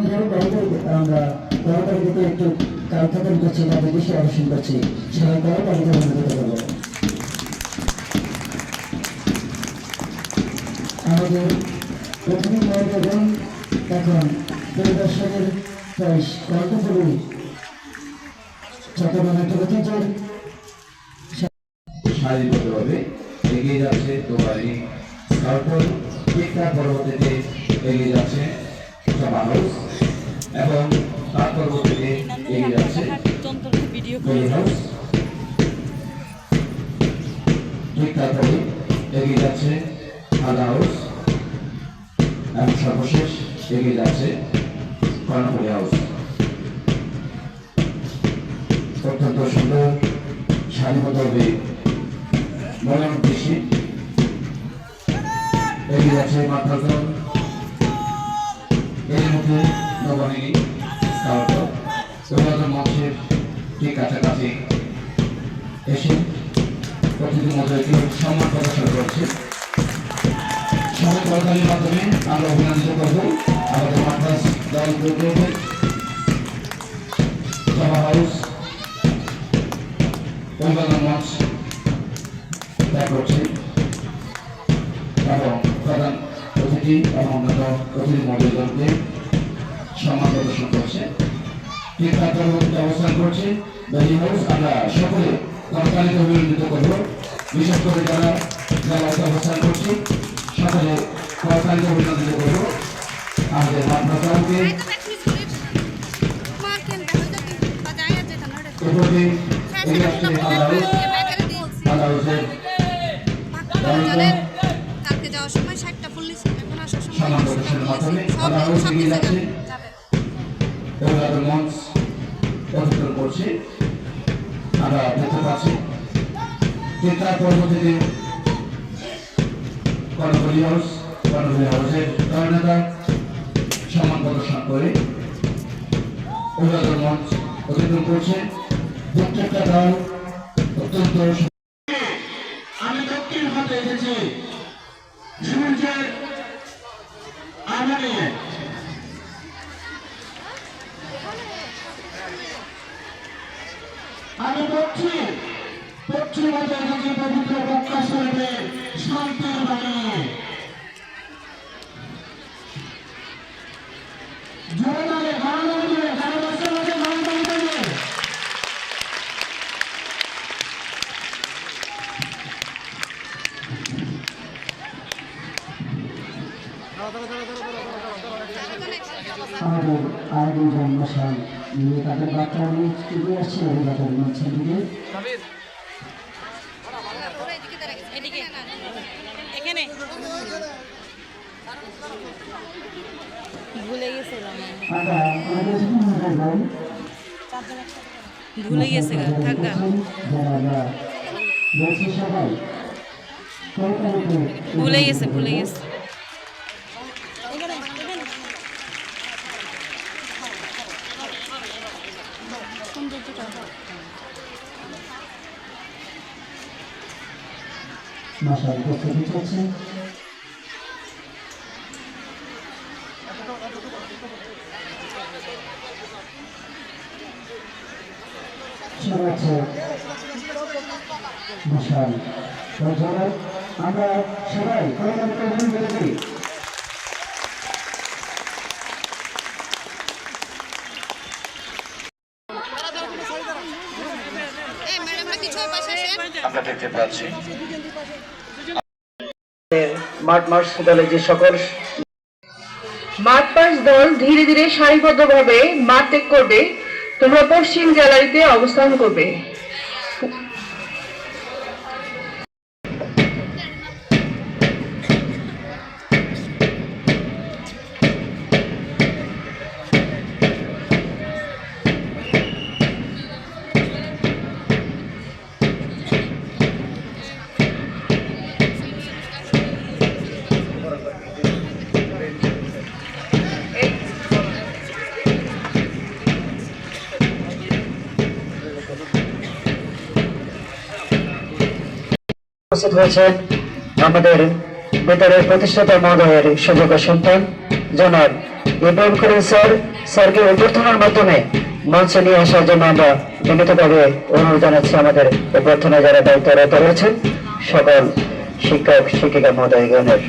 আমরা একটু কালখাতান করছি। তাদের দৃষ্টি আকর্ষণ করছি করব আমাদের প্রথমে এবং এখন পরিদর্শনের প্রায় কল্পফুলি চট্টগ্রাম ঐতিহ্যের শারীরিকভাবে এগিয়ে যাচ্ছে তোমারই তারপর ঠিক তার পরবর্তীতে এগিয়ে যাচ্ছে। জামা এবং তার হাউস এবং সর্বশেষ এগিয়ে যাচ্ছে হাউস অত্যন্ত সুন্দর সারিবদ্ধভাবে মনোরম দৃশ্যে এগিয়ে যাচ্ছে মাত্রাজন এর মধ্যে নবনীনি স্কাউট অভিবাদন মঞ্চের ঠিক কাছাকাছি এসে প্রতিটি মধ্যে সম্মান প্রদর্শন করছে। সবাই করতালির মাধ্যমে আমরা অভিনন্দিত করব। আমাদের মাদ্রাস দল গ্রুপকে সভা হাউস অতিথি এবং অতিথি মন্ডলীগণকে সম্মান প্রদর্শন করছে। ঠিক তার পরবর্তীতে অবস্থান করছে। হাউস আমরা সকলে করতালিতে অভিনন্দিত করব। বিশেষ করে যারা জায়গাতে অবস্থান করছি সকলে করতালিতে অভিনন্দিত করব। আমাদের মাদ্রাসাকে এরপরে এগিয়ে আসছে আল্লাহ আল্লাহ হাউসের কালকে যাওয়ার সময় ষাটটা ফুল নিছি সম্মান প্রদর্শনের মাধ্যমে আমরা দেখতে পাচ্ছি ঠিক তার পরবর্তীতে কর্ণফুলি হাউস সম্মান প্রদর্শন করে মঞ্চ অতিক্রম করছে প্রত্যেকটা অত্যন্ত আমি দক্ষিণ হাতে এসেছি। সূর্যের আলো নিয়ে আমি পশ্চিম পশ্চিম এসেছি পবিত্র মক্কা শরীফে শান্তির বাণী। নিয়ে জোরে জোরে বাংলা জোরে যারা বসে বসে বাংলা জোরে আমাদের আর দুজন মশাই নিয়ে তাদের বাচ্চা নিয়ে এগিয়ে আসছে অভিভাবক এখানে। ভুলে গেছিলাম। ভুলে গেছে থাক সবাই কলকাতাতে ভুলে গেছে ভুলে গেছে। মশাই প্রস্তুতি চলছে মশাই আমরা সবাই কলকাতাতে অভিনন্দন করি এই ম্যাডামরা কিছু ওই পাশে আসেন আমরা দেখতে পাচ্ছি দলে যে সকল দল ধীরে ধীরে সারিবদ্ধভাবে মাঠ ত্যাগ করবে। তোমরা পশ্চিম গ্যালারিতে অবস্থান করবে। উপস্থিত হয়েছেন আমাদের বেতারের প্রতিষ্ঠাতা মহোদয়ের সুযোগ্য সন্তান, জনাব ইব্রাহিম করিম স্যার। স্যারকে অভ্যর্থনার মাধ্যমে মঞ্চে নিয়ে আসার জন্য আমরা বিনীতভাবে অনুরোধ জানাচ্ছি আমাদের অভ্যর্থনায় যারা দায়িত্বরত রয়েছেন, সকল শিক্ষক, শিক্ষিকা মহোদয়গণের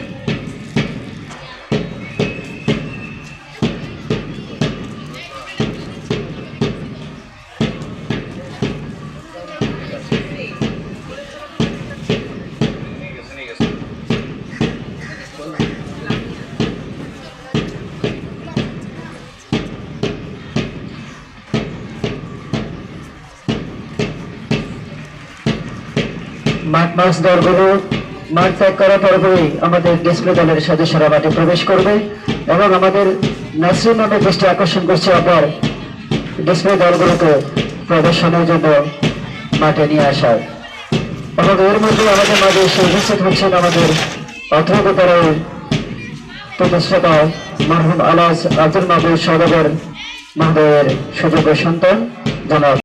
মাঠ মাস দলগুলো মাঠ ত্যাগ করার পরপরই আমাদের ডিসপ্লে দলের সদস্যরা মাঠে প্রবেশ করবে এবং আমাদের নাসরিন নামে দৃষ্টি আকর্ষণ করছে আবার ডিসপ্লে দলগুলোকে প্রদর্শনের জন্য মাঠে নিয়ে আসার। এবং এর মধ্যে আমাদের মাঝে উপস্থিত হচ্ছেন আমাদের অথর্বতরের প্রতিষ্ঠাতা মরহুম আলাস আব্দুল মাহবুব সদাগর মহোদয়ের সুযোগ্য সন্তান, জনাব